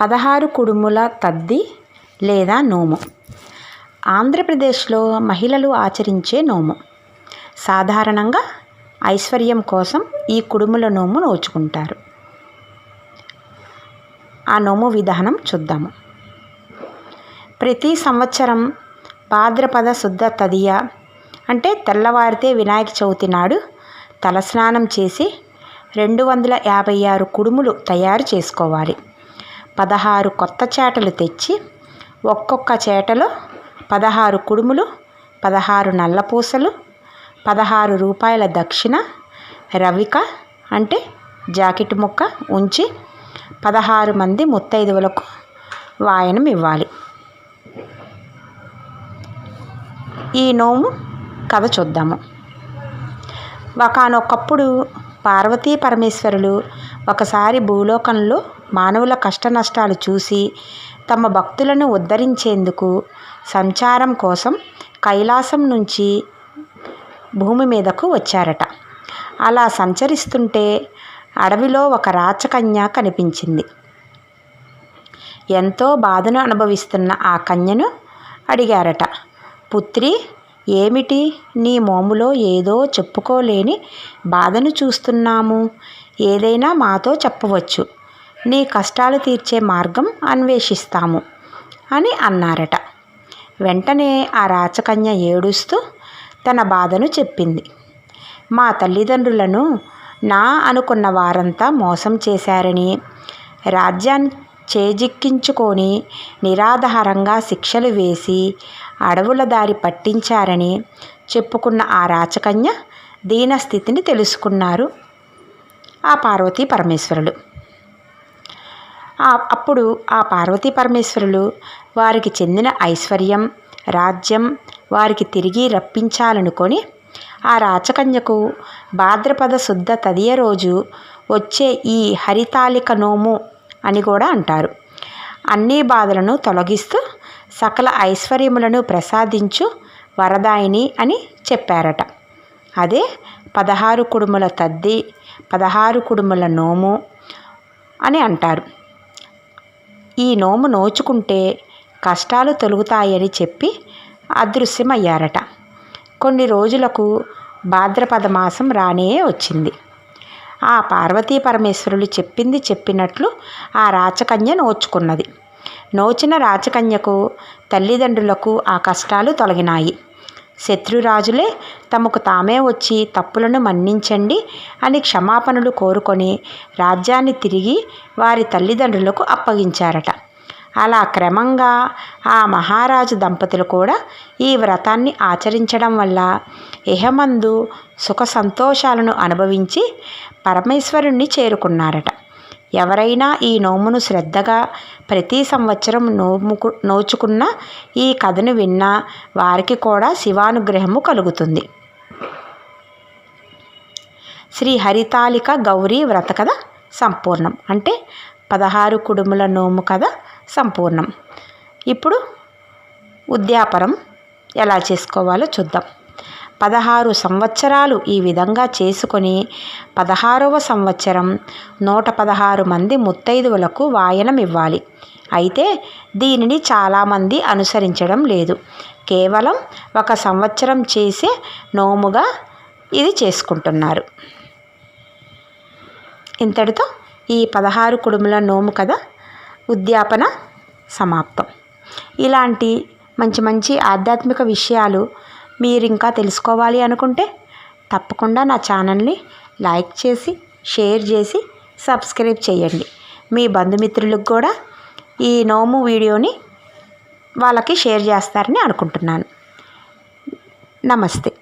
పదహారు కుడుముల తద్ది లేదా నోము. ఆంధ్రప్రదేశ్లో మహిళలు ఆచరించే నోము. సాధారణంగా ఐశ్వర్యం కోసం ఈ కుడుముల నోము నోచుకుంటారు. ఆ నోము విధానం చూద్దాము. ప్రతి సంవత్సరం భాద్రపద శుద్ధ తదియ అంటే తెల్లవారితే వినాయక చవితి నాడు తలస్నానం చేసి రెండు వందల యాభై ఆరు కుడుములు తయారు చేసుకోవాలి. పదహారు కొత్త చేటలు తెచ్చి ఒక్కొక్క చేటలో పదహారు కుడుములు పదహారు నల్లపూసలు పదహారు రూపాయల దక్షిణ రవిక అంటే జాకెట్ ముక్క ఉంచి పదహారు మంది ముత్తైదువులకు వాయనం ఇవ్వాలి. ఈ నోము కథ చూద్దాము. ఒకనొకప్పుడు పార్వతీ పరమేశ్వరులు ఒకసారి భూలోకంలో మానవుల కష్ట నష్టాలు చూసి తమ భక్తులను ఉద్ధరించేందుకు సంచారం కోసం కైలాసం నుంచి భూమి మీదకు వచ్చారట. అలా సంచరిస్తుంటే అడవిలో ఒక రాచకన్య కనిపించింది. ఎంతో బాధను అనుభవిస్తున్న ఆ కన్యను అడిగారట. పుత్రి ఏమిటి? నీ మోములో ఏదో చెప్పుకోలేని బాధను చూస్తున్నాము. ఏదైనా మాతో చెప్పవచ్చు. నీ కష్టాలు తీర్చే మార్గం అన్వేషిస్తాము అని అన్నారట. వెంటనే ఆ రాచకన్య ఏడుస్తూ తన బాధను చెప్పింది. మా తల్లిదండ్రులను నా అనుకున్న వారంతా మోసం చేశారని రాజ్యాన్ని చేజిక్కించుకొని నిరాధారంగా శిక్షలు వేసి అడవుల దారి పట్టించారని చెప్పుకున్న ఆ రాచకన్య దీనస్థితిని తెలుసుకున్నారు ఆ పార్వతీ పరమేశ్వరులు. అప్పుడు ఆ పార్వతీ పరమేశ్వరులు వారికి చెందిన ఐశ్వర్యం రాజ్యం వారికి తిరిగి రప్పించాలనుకొని ఆ రాచకన్యకు భాద్రపద శుద్ధ తదియ రోజు వచ్చే ఈ హరితాలిక నోము అని కూడా అంటారు. అన్ని బాధలను తొలగిస్తూ సకల ఐశ్వర్యములను ప్రసాదించు వరదాయిని అని చెప్పారట. అదే పదహారు కుడుముల తద్ది పదహారు కుడుముల నోము అని అంటారు. ఈ నోము నోచుకుంటే కష్టాలు తొలుగుతాయని చెప్పి అదృశ్యమయ్యారట. కొన్ని రోజులకు భాద్రపద మాసం రానే వచ్చింది. ఆ పార్వతీ పరమేశ్వరులు చెప్పింది చెప్పినట్లు ఆ రాచకన్య నోచుకున్నది. నోచిన రాచకన్యకు తల్లిదండ్రులకు ఆ కష్టాలు తొలగినాయి. శత్రురాజులే తమకు తామే వచ్చి తప్పులను మన్నించండి అని క్షమాపణలు కోరుకొని రాజ్యాన్ని తిరిగి వారి తల్లిదండ్రులకు అప్పగించారట. అలా క్రమంగా ఆ మహారాజు దంపతులు కూడా ఈ వ్రతాన్ని ఆచరించడం వల్ల ఇహమందు సుఖ సంతోషాలను అనుభవించి పరమేశ్వరుణ్ణి చేరుకున్నారట. ఎవరైనా ఈ నోమును శ్రద్ధగా ప్రతి సంవత్సరం నోముకు నోచుకున్న ఈ కథను విన్నా వారికి కూడా శివానుగ్రహము కలుగుతుంది. శ్రీ హరితాలిక గౌరీ వ్రత కథ సంపూర్ణం. అంటే పదహారు కుడుముల నోము కథ సంపూర్ణం. ఇప్పుడు ఉద్యాపరం ఎలా చేసుకోవాలో చూద్దాం. పదహారు సంవత్సరాలు ఈ విధంగా చేసుకొని పదహారవ సంవత్సరం నూట పదహారు మంది ముత్తైదువులకు వాయనం ఇవ్వాలి. అయితే దీనిని చాలామంది అనుసరించడం లేదు. కేవలం ఒక సంవత్సరం చేసే నోముగా ఇది చేసుకుంటున్నారు. ఇంతటితో ఈ పదహారు కుడుముల నోము కథ ఉద్యాపన సమాప్తం. ఇలాంటి మంచి మంచి ఆధ్యాత్మిక విషయాలు మీరు ఇంకా తెలుసుకోవాలి అనుకుంటే తప్పకుండా నా ఛానల్ని లైక్ చేసి షేర్ చేసి సబ్స్క్రైబ్ చేయండి. మీ బంధుమిత్రులకు కూడా ఈ నోము వీడియోని వాళ్ళకి షేర్ చేస్తారని అనుకుంటున్నాను. నమస్తే.